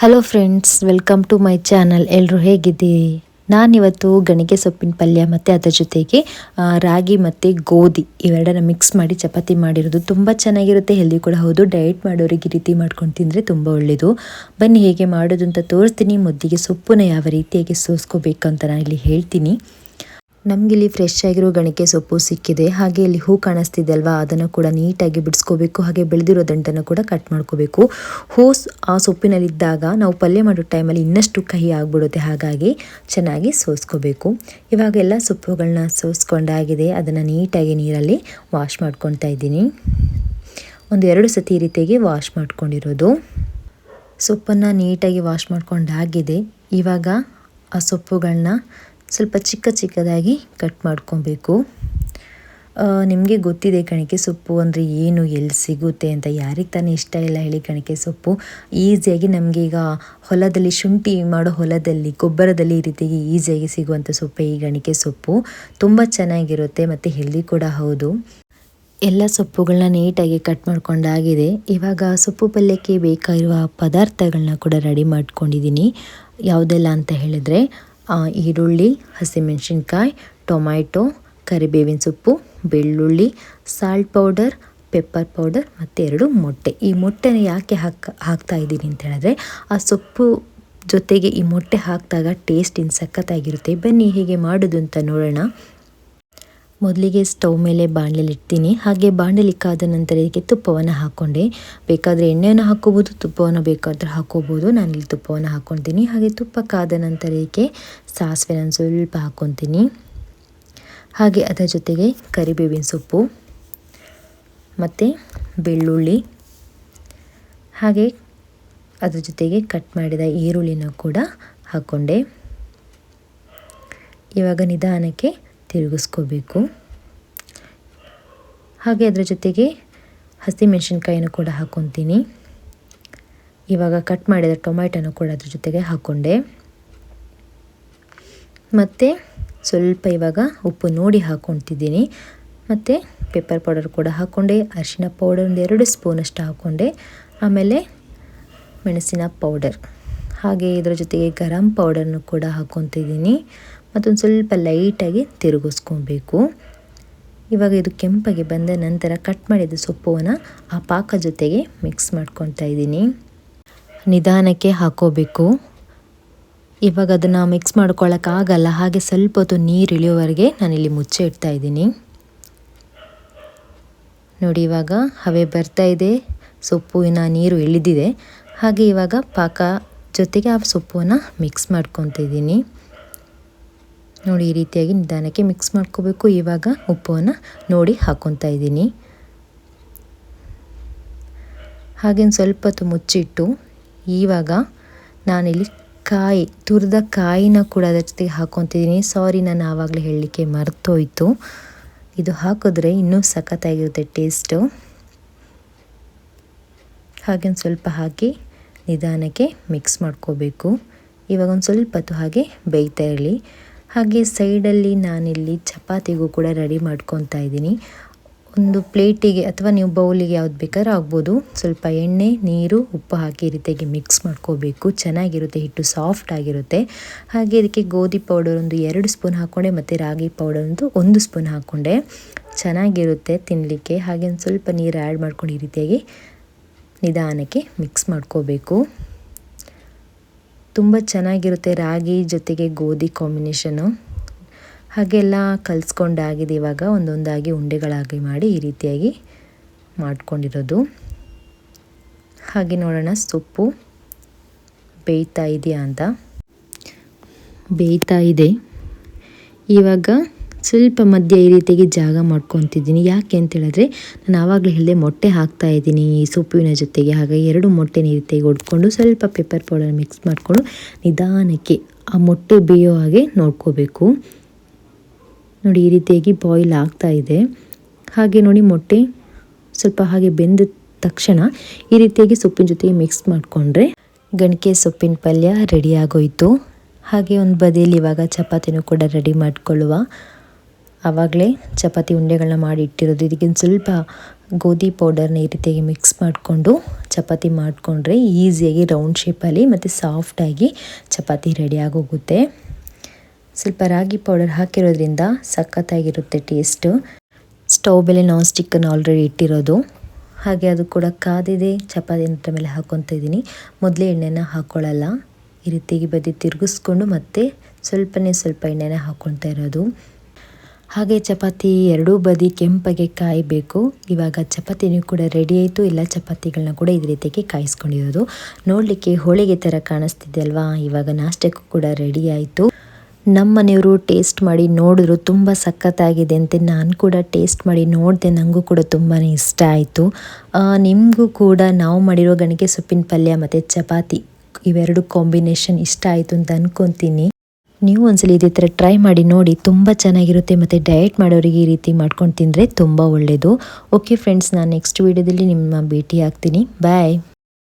Hello friends welcome to my channel ಎಲ್ಲರೂ ಹೇಗಿದ್ದೀರಿ? ನಾನಿವತ್ತು ಗಣಿಗೆ ಸೊಪ್ಪಿನ ಪಲ್ಯ ಮತ್ತು ಅದರ ಜೊತೆಗೆ ರಾಗಿ ಮತ್ತು ಗೋಧಿ ಇವೆರಡನ್ನ ಮಿಕ್ಸ್ ಮಾಡಿ ಚಪಾತಿ ಮಾಡಿರೋದು ತುಂಬ ಚೆನ್ನಾಗಿರುತ್ತೆ. ಹೆಲ್ದಿ ಕೂಡ ಹೌದು. ಡಯಟ್ ಮಾಡೋರಿಗೆ ರೀತಿ ಮಾಡ್ಕೊಂಡು ತಿಂದರೆ ತುಂಬ ಒಳ್ಳೆಯದು ಬನ್ನಿ, ಹೇಗೆ ಮಾಡೋದು ಅಂತ ತೋರಿಸ್ತೀನಿ. ಮೊದಲಿಗೆ ಸೊಪ್ಪನ್ನ ಯಾವ ರೀತಿಯಾಗಿ ಸೋಸ್ಕೋಬೇಕು ಅಂತ ನಾನು ಇಲ್ಲಿ ಹೇಳ್ತೀನಿ. ನಮಗಿಲ್ಲಿ ಫ್ರೆಶ್ ಆಗಿರೋ ಗಣಿಕೆ ಸೊಪ್ಪು ಸಿಕ್ಕಿದೆ. ಹಾಗೆ ಇಲ್ಲಿ ಹೂ ಕಾಣಿಸ್ತಿದೆ ಅಲ್ವಾ ಅದನ್ನು ಕೂಡ ನೀಟಾಗಿ ಬಿಡಿಸ್ಕೋಬೇಕು. ಹಾಗೆ ಬೆಳೆದಿರೋ ದಂಟನ್ನು ಕೂಡ ಕಟ್ ಮಾಡ್ಕೋಬೇಕು. ಹೂ ಆ ಸೊಪ್ಪಿನಲ್ಲಿದ್ದಾಗ ನಾವು ಪಲ್ಯ ಮಾಡೋ ಟೈಮಲ್ಲಿ ಇನ್ನಷ್ಟು ಕಹಿ ಆಗಿಬಿಡುತ್ತೆ. ಹಾಗಾಗಿ ಚೆನ್ನಾಗಿ ಸೋಸ್ಕೋಬೇಕು. ಇವಾಗ ಎಲ್ಲ ಸೊಪ್ಪುಗಳನ್ನ ಸೋಸ್ಕೊಂಡಾಗಿದೆ ಅದನ್ನು ನೀಟಾಗಿ ನೀರಲ್ಲಿ ವಾಶ್ ಮಾಡ್ಕೊತಾ ಇದ್ದೀನಿ. ಒಂದು ಎರಡು ಸತಿ ರೀತಿಯಾಗಿ ವಾಶ್ ಮಾಡ್ಕೊಂಡಿರೋದು. ಸೊಪ್ಪನ್ನು ನೀಟಾಗಿ ವಾಶ್ ಮಾಡ್ಕೊಂಡಾಗಿದೆ ಇವಾಗ ಆ ಸೊಪ್ಪುಗಳನ್ನ ಸ್ವಲ್ಪ ಚಿಕ್ಕ ಚಿಕ್ಕದಾಗಿ ಕಟ್ ಮಾಡ್ಕೊಬೇಕು. ನಿಮಗೆ ಗೊತ್ತಿದೆ ಗಣಿಕೆ ಸೊಪ್ಪು ಅಂದರೆ ಏನು, ಎಲ್ಲಿ ಸಿಗುತ್ತೆ ಅಂತ. ಯಾರಿಗೆ ತಾನೇ ಇಷ್ಟ ಇಲ್ಲ ಹೇಳಿ ಕಣಕ್ಕೆ ಸೊಪ್ಪು. ಈಸಿಯಾಗಿ ನಮಗೆ ಈಗ ಹೊಲದಲ್ಲಿ ಶುಂಠಿ ಮಾಡೋ ಹೊಲದಲ್ಲಿ, ಗೊಬ್ಬರದಲ್ಲಿ ಈ ರೀತಿಯಾಗಿ ಈಸಿಯಾಗಿ ಸಿಗುವಂಥ ಸೊಪ್ಪು ಈ ಗಣಿಕೆ ಸೊಪ್ಪು. ತುಂಬ ಚೆನ್ನಾಗಿರುತ್ತೆ ಮತ್ತು ಹೆಲ್ದಿ ಕೂಡ ಹೌದು. ಎಲ್ಲ ಸೊಪ್ಪುಗಳನ್ನ ನೀಟಾಗಿ ಕಟ್ ಮಾಡ್ಕೊಂಡಾಗಿದೆ. ಇವಾಗ ಸೊಪ್ಪು ಪಲ್ಯಕ್ಕೆ ಬೇಕಾಗಿರುವ ಪದಾರ್ಥಗಳನ್ನ ಕೂಡ ರೆಡಿ ಮಾಡ್ಕೊಂಡಿದ್ದೀನಿ. ಯಾವುದೆಲ್ಲ ಅಂತ ಹೇಳಿದರೆ ಈರುಳ್ಳಿ, ಹಸಿಮೆಣಸಿನ್ಕಾಯಿ, ಟೊಮ್ಯಾಟೊ, ಕರಿಬೇವಿನ ಸೊಪ್ಪು, ಬೆಳ್ಳುಳ್ಳಿ ಸಾಲ್ಟ್ ಪೌಡರ್ ಪೆಪ್ಪರ್ ಪೌಡರ್ ಮತ್ತು ಎರಡು ಮೊಟ್ಟೆ. ಈ ಮೊಟ್ಟೆನ ಯಾಕೆ ಹಾಕ್, ಹಾಕ್ತಾ ಇದ್ದೀನಿ ಅಂತ ಹೇಳಿದ್ರೆ, ಆ ಸೊಪ್ಪು ಜೊತೆಗೆ ಈ ಮೊಟ್ಟೆ ಹಾಕಿದಾಗ ಟೇಸ್ಟ್ ಇನ್ನು ಸಖತ್ತಾಗಿರುತ್ತೆ. ಬನ್ನಿ, ಹೇಗೆ ಮಾಡೋದು ಅಂತ ನೋಡೋಣ. ಮೊದಲಿಗೆ ಸ್ಟವ್ ಮೇಲೆ ಬಾಣಲೆಲಿ ಇಡ್ತೀನಿ. ಹಾಗೆ ಬಾಣಲೆಲಿ ಕಾದ ನಂತರ ಇದಕ್ಕೆ ತುಪ್ಪವನ್ನು ಹಾಕ್ಕೊಂಡೆ. ಬೇಕಾದರೆ ಎಣ್ಣೆಯನ್ನು ಹಾಕೋಬೋದು ತುಪ್ಪವನ್ನು ಬೇಕಾದ್ರೆ ಹಾಕೋಬೋದು ಇಲ್ಲಿ ತುಪ್ಪವನ್ನು ಹಾಕ್ಕೊತೀನಿ. ಹಾಗೆ ತುಪ್ಪ ಕಾದ ನಂತರ ಇದಕ್ಕೆ ಸಾಸಿವೆ ನಾನು ಸ್ವಲ್ಪ ಹಾಕ್ಕೊತೀನಿ. ಹಾಗೆ ಅದರ ಜೊತೆಗೆ ಕರಿಬೇವಿನ ಸೊಪ್ಪು, ಮತ್ತು ಬೆಳ್ಳುಳ್ಳಿ, ಹಾಗೆ ಅದರ ಜೊತೆಗೆ ಕಟ್ ಮಾಡಿದ ಈರುಳ್ಳಿನ ಕೂಡ ಹಾಕ್ಕೊಂಡೆ. ಇವಾಗ ನಿಧಾನಕ್ಕೆ ತಿರುಗಿಸ್ಕೋಬೇಕು. ಹಾಗೆ ಅದರ ಜೊತೆಗೆ ಹಸಿಮೆಣಸಿನ್ಕಾಯಿನೂ ಕೂಡ ಹಾಕ್ಕೊತೀನಿ ಇವಾಗ ಕಟ್ ಮಾಡಿದ ಟೊಮ್ಯಾಟೊನೂ ಕೂಡ ಅದ್ರ ಜೊತೆಗೆ ಹಾಕ್ಕೊಂಡೆ ಮತ್ತು ಸ್ವಲ್ಪ ಇವಾಗ ಉಪ್ಪು ನೋಡಿ ಹಾಕ್ಕೊತಿದ್ದೀನಿ ಮತ್ತು ಪೆಪ್ಪರ್ ಪೌಡರ್ ಕೂಡ ಹಾಕ್ಕೊಂಡೆ ಅರಿಶಿನ ಪೌಡರ್ ಒಂದು ಎರಡು ಸ್ಪೂನಷ್ಟು ಹಾಕ್ಕೊಂಡೆ ಆಮೇಲೆ ಮೆಣಸಿನ ಪೌಡರ್ ಹಾಗೆ ಇದರ ಜೊತೆಗೆ ಗರಂ ಪೌಡರ್ನು ಕೂಡ ಹಾಕ್ಕೊತಿದ್ದೀನಿ ಮತ್ತೊಂದು ಸ್ವಲ್ಪ ಲೈಟಾಗಿ ತಿರುಗಿಸ್ಕೊಬೇಕು. ಇವಾಗ ಇದು ಕೆಂಪಗೆ ಬಂದ ನಂತರ ಕಟ್ ಮಾಡಿದ ಸೊಪ್ಪುವನ್ನು ಆ ಪಾಕ ಜೊತೆಗೆ ಮಿಕ್ಸ್ ಮಾಡ್ಕೊತಾ ಇದ್ದೀನಿ. ನಿಧಾನಕ್ಕೆ ಹಾಕೋಬೇಕು. ಇವಾಗ ಅದನ್ನು ಮಿಕ್ಸ್ ಮಾಡ್ಕೊಳ್ಳೋಕ್ಕಾಗಲ್ಲ ಹಾಗೆ ಸ್ವಲ್ಪ ಹೊತ್ತು ನೀರು ಇಳಿಯೋವರೆಗೆ ನಾನಿಲ್ಲಿ ಮುಚ್ಚೆ ಇಡ್ತಾ ಇದ್ದೀನಿ. ನೋಡಿ ಇವಾಗ ಹವೆ ಬರ್ತಾ ಇದೆ ಸೊಪ್ಪಿನ ನೀರು ಇಳಿದಿದೆ. ಹಾಗೆ ಇವಾಗ ಪಾಕ ಜೊತೆಗೆ ಆ ಸೊಪ್ಪನ್ನು ಮಿಕ್ಸ್ ಮಾಡ್ಕೊತಿದ್ದೀನಿ ನೋಡಿ ಈ ರೀತಿಯಾಗಿ ನಿಧಾನಕ್ಕೆ ಮಿಕ್ಸ್ ಮಾಡ್ಕೋಬೇಕು. ಇವಾಗ ಉಪ್ಪನ್ನು ನೋಡಿ ಹಾಕ್ಕೊತಾ ಇದ್ದೀನಿ. ಹಾಗೆ ಸ್ವಲ್ಪ ಹೊತ್ತು ಮುಚ್ಚಿಟ್ಟು ಇವಾಗ ನಾನಿಲ್ಲಿ ಕಾಯಿ, ತುರಿದ ಕಾಯಿನ ಕೂಡ ಅದರ ಜೊತೆಗೆ ಹಾಕ್ಕೊತಿದ್ದೀನಿ ಸಾರಿ ನಾನು ಆವಾಗಲೇ ಹೇಳಲಿಕ್ಕೆ ಮರ್ತೋಯ್ತು. ಇದು ಹಾಕಿದ್ರೆ ಇನ್ನೂ ಸಖತ್ತಾಗಿರುತ್ತೆ ಟೇಸ್ಟು ಹಾಗೇನು ಸ್ವಲ್ಪ ಹಾಕಿ ನಿಧಾನಕ್ಕೆ ಮಿಕ್ಸ್ ಮಾಡ್ಕೋಬೇಕು. ಇವಾಗ ಒಂದು ಸ್ವಲ್ಪ ಹೊತ್ತು ಹಾಗೆ ಬೇಯ್ತಾ ಇರಲಿ. ಹಾಗೆ ಸೈಡಲ್ಲಿ ನಾನಿಲ್ಲಿ ಚಪಾತಿಗೂ ಕೂಡ ರೆಡಿ ಮಾಡ್ಕೊತಾ ಇದ್ದೀನಿ. ಒಂದು ಪ್ಲೇಟಿಗೆ ಅಥವಾ ನೀವು ಬೌಲಿಗೆ ಯಾವ್ದು ಬೇಕಾದ್ರೂ ಆಗ್ಬೋದು. ಸ್ವಲ್ಪ ಎಣ್ಣೆ, ನೀರು, ಉಪ್ಪು ಹಾಕಿ ಈ ರೀತಿಯಾಗಿ ಮಿಕ್ಸ್ ಮಾಡ್ಕೋಬೇಕು. ಚೆನ್ನಾಗಿರುತ್ತೆ, ಹಿಟ್ಟು ಸಾಫ್ಟ್ ಆಗಿರುತ್ತೆ. ಹಾಗೆ ಇದಕ್ಕೆ ಗೋಧಿ ಪೌಡರ್ ಒಂದು ಎರಡು ಸ್ಪೂನ್ ಹಾಕ್ಕೊಂಡೆ ಮತ್ತು ರಾಗಿ ಪೌಡರ್ ಒಂದು ಒಂದು ಸ್ಪೂನ್ ಹಾಕ್ಕೊಂಡೆ ಚೆನ್ನಾಗಿರುತ್ತೆ ತಿನ್ನಲಿಕ್ಕೆ ಹಾಗೆ ಒಂದು ಸ್ವಲ್ಪ ನೀರು ಆ್ಯಡ್ ಮಾಡ್ಕೊಂಡು ಈ ರೀತಿಯಾಗಿ ನಿಧಾನಕ್ಕೆ ಮಿಕ್ಸ್ ಮಾಡ್ಕೋಬೇಕು. ತುಂಬ ಚೆನ್ನಾಗಿರುತ್ತೆ ರಾಗಿ ಜೊತೆಗೆ ಗೋಧಿ ಕಾಂಬಿನೇಷನು. ಹಾಗೆಲ್ಲ ಕಲಿಸ್ಕೊಂಡಾಗಿದೆ ಇವಾಗ ಒಂದೊಂದಾಗಿ ಉಂಡೆಗಳಾಗಿ ಮಾಡಿ ಈ ರೀತಿಯಾಗಿ ಮಾಡ್ಕೊಂಡಿರೋದು. ಹಾಗೆ ನೋಡೋಣ ಸೊಪ್ಪು. ಬೇಯ್ತಾ ಇದೆಯಾ ಅಂತ. ಬೇಯ್ತಾ ಇದೆ. ಇವಾಗ ಸ್ವಲ್ಪ ಮಧ್ಯ ಈ ರೀತಿಯಾಗಿ ಜಾಗ ಮಾಡ್ಕೊತಿದ್ದೀನಿ. ಯಾಕೆ ಅಂತ ಹೇಳಿದ್ರೆ ನಾನು ಆವಾಗಲೇ ಹೇಳಿದೆ ಮೊಟ್ಟೆ ಹಾಕ್ತಾ ಇದ್ದೀನಿ ಈ ಸೊಪ್ಪಿನ ಜೊತೆಗೆ. ಹಾಗೆ ಎರಡು ಮೊಟ್ಟೆನ ಈ ರೀತಿಯಾಗಿ ಹೊಡ್ಕೊಂಡು ಸ್ವಲ್ಪ ಪೆಪ್ಪರ್ ಪೌಡರ್ ಮಿಕ್ಸ್ ಮಾಡಿಕೊಂಡು ನಿಧಾನಕ್ಕೆ ಆ ಮೊಟ್ಟೆ ಬೇಯೋ ಹಾಗೆ ನೋಡ್ಕೋಬೇಕು. ನೋಡಿ ಈ ರೀತಿಯಾಗಿ ಬಾಯ್ಲ್ ಆಗ್ತಾ ಇದೆ. ಹಾಗೆ ನೋಡಿ ಮೊಟ್ಟೆ ಸ್ವಲ್ಪ ಹಾಗೆ ಬೆಂದ ತಕ್ಷಣ ಈ ರೀತಿಯಾಗಿ ಸೊಪ್ಪಿನ ಜೊತೆಗೆ ಮಿಕ್ಸ್ ಮಾಡಿಕೊಂಡ್ರೆ ಗಣಿಕೆ ಸೊಪ್ಪಿನ ಪಲ್ಯ ರೆಡಿ ಆಗೋಯ್ತು. ಹಾಗೆ ಒಂದು ಬದಿಯಲ್ಲಿ ಇವಾಗ ಚಪಾತಿನೂ ಕೂಡ ರೆಡಿ ಮಾಡ್ಕೊಳ್ಳುವ ಆವಾಗಲೇ ಚಪಾತಿ ಉಂಡೆಗಳನ್ನ ಮಾಡಿ ಇಟ್ಟಿರೋದು. ಇದಕ್ಕಿಂತ ಸ್ವಲ್ಪ ಗೋಧಿ ಪೌಡರ್ನ ಈ ರೀತಿಯಾಗಿ ಮಿಕ್ಸ್ ಮಾಡಿಕೊಂಡು ಚಪಾತಿ ಮಾಡಿಕೊಂಡ್ರೆ ಈಸಿಯಾಗಿ ರೌಂಡ್ ಶೇಪಲ್ಲಿ ಮತ್ತು ಸಾಫ್ಟಾಗಿ ಚಪಾತಿ ರೆಡಿ ಆಗೋಗುತ್ತೆ. ಸ್ವಲ್ಪ ರಾಗಿ ಪೌಡರ್ ಹಾಕಿರೋದ್ರಿಂದ ಸಖತ್ತಾಗಿರುತ್ತೆ ಟೇಸ್ಟು ಸ್ಟವ್ ಮೇಲೆ ನಾನ್ ಸ್ಟಿಕ್ಕನ್ನು ಆಲ್ರೆಡಿ ಇಟ್ಟಿರೋದು. ಹಾಗೆ ಅದು ಕೂಡ ಕಾದಿದೆ. ಚಪಾತಿ ಮೇಲೆ ಹಾಕ್ಕೊತ ಇದ್ದೀನಿ. ಮೊದಲೇ ಎಣ್ಣೆನ ಹಾಕ್ಕೊಳ್ಳಲ್ಲ ಈ ರೀತಿಯಾಗಿ ಬದಿ ತಿರುಗಿಸ್ಕೊಂಡು ಮತ್ತೆ ಸ್ವಲ್ಪನೇ ಸ್ವಲ್ಪ ಎಣ್ಣೆನ ಹಾಕ್ಕೊಳ್ತಾ ಇರೋದು. ಹಾಗೆ ಚಪಾತಿ ಎರಡೂ ಬದಿ ಕೆಂಪಗೆ ಕಾಯಬೇಕು. ಇವಾಗ ಚಪಾತಿನೂ ಕೂಡ ರೆಡಿ ಆಯಿತು. ಎಲ್ಲ ಚಪಾತಿಗಳನ್ನ ಕೂಡ ಇದೇ ರೀತಿಯಾಗಿ ಕಾಯಿಸ್ಕೊಂಡಿರೋದು. ನೋಡಲಿಕ್ಕೆ ಹೋಳಿಗೆ ಥರ ಕಾಣಿಸ್ತಿದೆ ಅಲ್ವಾ ಇವಾಗ ನಾಷ್ಟಕ್ಕೂ ಕೂಡ ರೆಡಿ ಆಯಿತು. ನಮ್ಮ ಮನೆಯವರು ಟೇಸ್ಟ್ ಮಾಡಿ ನೋಡಿದ್ರು ತುಂಬ ಸಖತ್ತಾಗಿದೆ ಅಂತ. ನಾನು ಕೂಡ ಟೇಸ್ಟ್ ಮಾಡಿ ನೋಡಿದೆ. ನನಗೂ ಕೂಡ ತುಂಬಾ ಇಷ್ಟ ಆಯಿತು. ನಿಮಗೂ ಕೂಡ ನಾವು ಮಾಡಿರೋ ಗಣಿಕೆ ಸೊಪ್ಪಿನ ಪಲ್ಯ ಮತ್ತು ಚಪಾತಿ ಇವೆರಡು ಕಾಂಬಿನೇಷನ್ ಇಷ್ಟ ಆಯಿತು ಅಂತ ಅನ್ಕೊತೀನಿ. ನೀವು ಒಂದ್ಸಲ ಇದೇ ಥರ ಟ್ರೈ ಮಾಡಿ ನೋಡಿ ತುಂಬ ಚೆನ್ನಾಗಿರುತ್ತೆ ಮತ್ತು ಡಯಟ್ ಮಾಡೋರಿಗೆ ಈ ರೀತಿ ಮಾಡ್ಕೊಂಡು ತಿಂದರೆ ತುಂಬ ಒಳ್ಳೆಯದು ಓಕೆ ಫ್ರೆಂಡ್ಸ್ ನಾನು ನೆಕ್ಸ್ಟ್ ವೀಡಿಯೋದಲ್ಲಿ ನಿಮ್ಮ ಭೇಟಿ ಆಗ್ತೀನಿ ಬಾಯ್